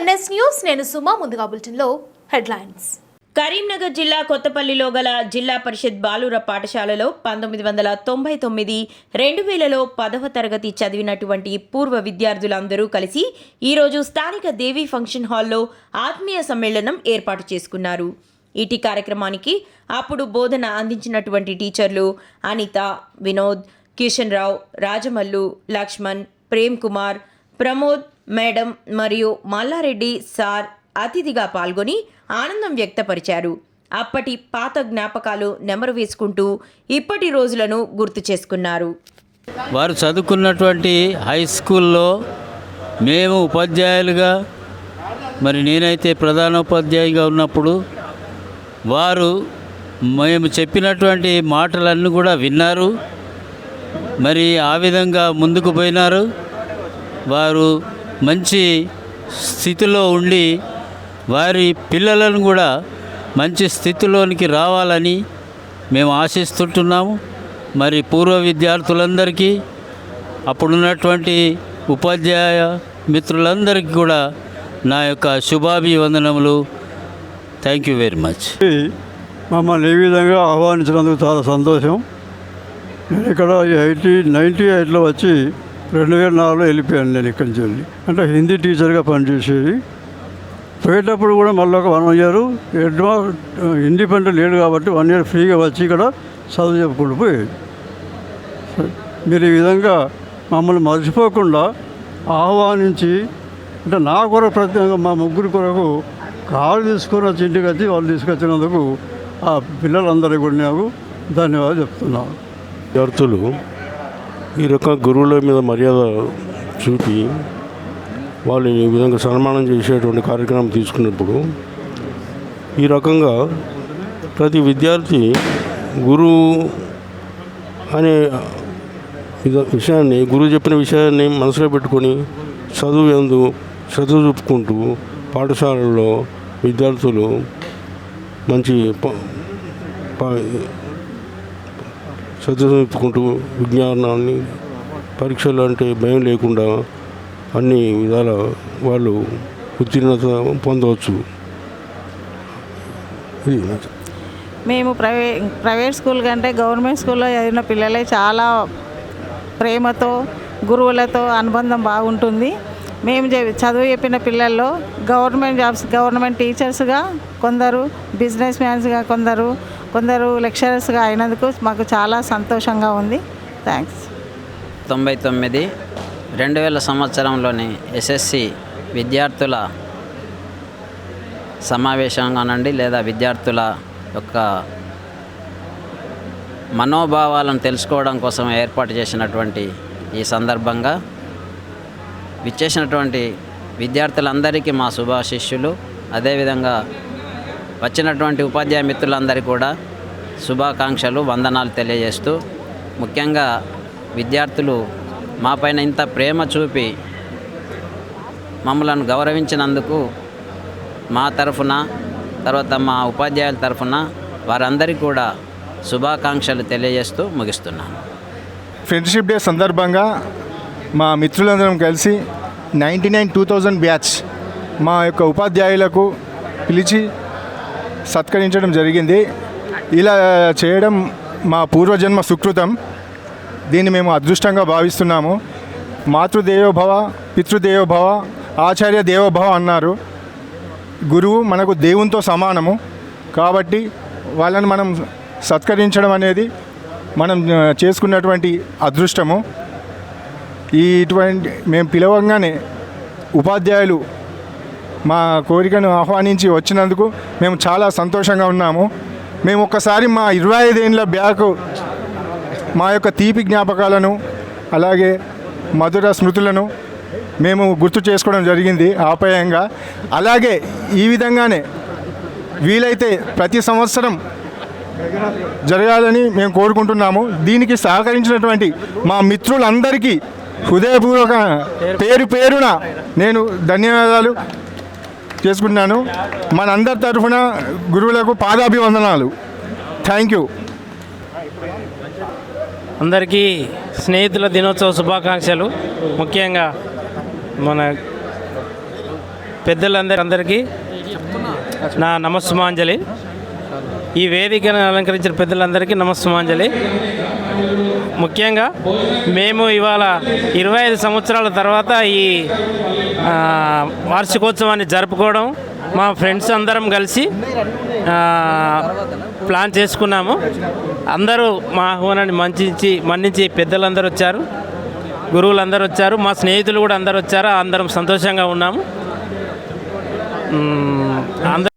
NS news నేను సుమా ముందుగా బులెటిన్లో హెడ్లైన్స్. కరీంనగర్ జిల్లా కొత్తపల్లిలో గల జిల్లా పరిషత్ బాలుర పాఠశాలలో పంతొమ్మిది వందల తొంభై తొమ్మిది రెండు వేలలో పదవ తరగతి చదివినటువంటి పూర్వ విద్యార్థులందరూ కలిసి ఈరోజు స్థానిక దేవి ఫంక్షన్ హాల్లో ఆత్మీయ సమ్మేళనం ఏర్పాటు చేసుకున్నారు. ఇటీ కార్యక్రమానికి అప్పుడు బోధన అందించినటువంటి టీచర్లు అనిత వినోద్ కిషన్ రావు రాజమల్లు లక్ష్మణ్ ప్రేమ్ కుమార్ ప్రమోద్ మేడం మరియు మల్లారెడ్డి సార్ అతిథిగా పాల్గొని ఆనందం వ్యక్తపరిచారు. అప్పటి పాత జ్ఞాపకాలు నెమరు వేసుకుంటూ ఇప్పటి రోజులను గుర్తు చేసుకున్నారు. వారు చదువుకున్నటువంటి హై స్కూల్లో మేము ఉపాధ్యాయులుగా మరి నేనైతే ప్రధాన ఉపాధ్యాయుగా ఉన్నప్పుడు వారు మేము చెప్పినటువంటి మాటలన్నీ కూడా విన్నారు. మరి ఆ విధంగా ముందుకు పోయినారు. వారు మంచి స్థితిలో ఉండి వారి పిల్లలను కూడా మంచి స్థితిలోనికి రావాలని మేము ఆశిస్తుంటున్నాము. మరి పూర్వ విద్యార్థులందరికీ అప్పుడున్నటువంటి ఉపాధ్యాయ మిత్రులందరికీ కూడా నా యొక్క శుభాభివందనములు. థ్యాంక్ యూ వెరీ మచ్ మమ్మల్ని ఈ విధంగా ఆహ్వానించినందుకు చాలా సంతోషం. నేను ఇక్కడ ఎయిటీ నైంటీ ఎయిట్లో వచ్చి రెండు వేల నాలుగులో వెళ్ళిపోయాను నేను ఇక్కడి నుంచి వెళ్ళి. అంటే హిందీ టీచర్గా పనిచేసేది. పోయేటప్పుడు కూడా మళ్ళీ ఒక వన్ ఇయర్ ఎడ్వా ఇండిపెండెంట్ లేడు కాబట్టి వన్ ఇయర్ ఫ్రీగా వచ్చి ఇక్కడ చదువు చెప్పుకుంటూ పోయేది. మీరు ఈ విధంగా మమ్మల్ని మర్చిపోకుండా ఆహ్వానించి అంటే నా కొరకు ప్రత్యేకంగా మా ముగ్గురు కొరకు కారు తీసుకొని వచ్చి ఇంటికి వచ్చి వాళ్ళు తీసుకొచ్చినందుకు ఆ పిల్లలందరికీ కూడా నాకు ధన్యవాదాలు చెప్తున్నాను. విద్యార్థులు ఈ రకం గురువుల మీద మర్యాద చూపి వాళ్ళని ఈ విధంగా సన్మానం చేసేటువంటి కార్యక్రమం తీసుకున్నప్పుడు ఈ రకంగా ప్రతి విద్యార్థి గురువు అనే విషయాన్ని గురువు చెప్పిన విషయాన్ని మనసులో పెట్టుకొని చదువు ఎందు శ్రద్ధ చూపుకుంటూ పాఠశాలల్లో విద్యార్థులు మంచి ప- విజ్ఞానాన్ని పరీక్షలు అంటే భయం లేకుండా అన్ని విధాల వాళ్ళు ఉత్తీర్ణత పొందవచ్చు. మేము ప్రైవే ప్రైవేట్ స్కూల్ కంటే గవర్నమెంట్ స్కూల్లో చదివిన పిల్లలే చాలా ప్రేమతో గురువులతో అనుబంధం బాగుంటుంది. మేము చదువు చెప్పిన పిల్లల్లో గవర్నమెంట్ జాబ్స్ గవర్నమెంట్ టీచర్స్గా కొందరు బిజినెస్ మ్యాన్స్గా కొందరు కొందరు లెక్చరర్స్గా అయినందుకు మాకు చాలా సంతోషంగా ఉంది. థ్యాంక్స్. తొంభై తొమ్మిది రెండు వేల సంవత్సరంలోని ఎస్ఎస్సి విద్యార్థుల సమావేశంగానండి లేదా విద్యార్థుల యొక్క మనోభావాలను తెలుసుకోవడం కోసం ఏర్పాటు చేసినటువంటి ఈ సందర్భంగా విచ్చేసినటువంటి విద్యార్థులందరికీ మా శుభాశిష్యులు. అదేవిధంగా వచ్చినటువంటి ఉపాధ్యాయ మిత్రులందరికీ కూడా శుభాకాంక్షలు వందనాలు తెలియజేస్తూ ముఖ్యంగా విద్యార్థులు మా పైన ఇంత ప్రేమ చూపి మమ్మలను గౌరవించినందుకు మా తరఫున తర్వాత మా ఉపాధ్యాయుల తరఫున వారందరికీ కూడా శుభాకాంక్షలు తెలియజేస్తూ ముగిస్తున్నాను. ఫ్రెండ్షిప్ డే సందర్భంగా మా మిత్రులందరం కలిసి ninety nine two thousand batch మా యొక్క ఉపాధ్యాయులకు పిలిచి సత్కరించడం జరిగింది. ఇలా చేయడం మా పూర్వజన్మ సుకృతం. దీన్ని మేము అదృష్టంగా భావిస్తున్నాము. మాతృదేవోభవ పితృదేవోభవ ఆచార్య దేవోభవ అన్నారు. గురువు మనకు దేవునితో సమానము. కాబట్టి వాళ్ళని మనం సత్కరించడం అనేది మనం చేసుకున్నటువంటి అదృష్టము. ఈ ఇటువంటి మేము పిలవంగానే ఉపాధ్యాయులు మా కోరికను ఆహ్వానించి వచ్చినందుకు మేము చాలా సంతోషంగా ఉన్నాము. మేము ఒక్కసారి మా ఇరవై ఐదేళ్ళ బ్యాక్ మా యొక్క తీపి జ్ఞాపకాలను అలాగే మధుర స్మృతులను మేము గుర్తు చేసుకోవడం జరిగింది ఆప్యాయంగా. అలాగే ఈ విధంగానే వీలైతే ప్రతి సంవత్సరం జరగాలని మేము కోరుకుంటున్నాము. దీనికి సహకరించినటువంటి మా మిత్రులందరికీ హృదయపూర్వక పేరు పేరున నేను ధన్యవాదాలు. చేసుకుంటున్నాను. మనందరి తరఫున గురువులకు పాదాభివందనాలు. థ్యాంక్ యూ అందరికీ స్నేహితుల దినోత్సవ శుభాకాంక్షలు. ముఖ్యంగా మన పెద్దలందరి అందరికీ నా నమస్సుమాంజలి. ఈ వేదికను అలంకరించిన పెద్దలందరికీ నమస్సుమాంజలి. ముఖ్యంగా మేము ఇవాళ ఇరవై ఐదు సంవత్సరాల తర్వాత ఈ వార్షికోత్సవాన్ని జరుపుకోవడం మా ఫ్రెండ్స్ అందరం కలిసి ప్లాన్ చేసుకున్నాము. అందరూ మా ఆహ్వానాన్ని మంచి మన్నించి పెద్దలందరూ వచ్చారు గురువులందరూ వచ్చారు మా స్నేహితులు కూడా అందరూ వచ్చారు అందరం సంతోషంగా ఉన్నాము. మ్మ్, అందరూ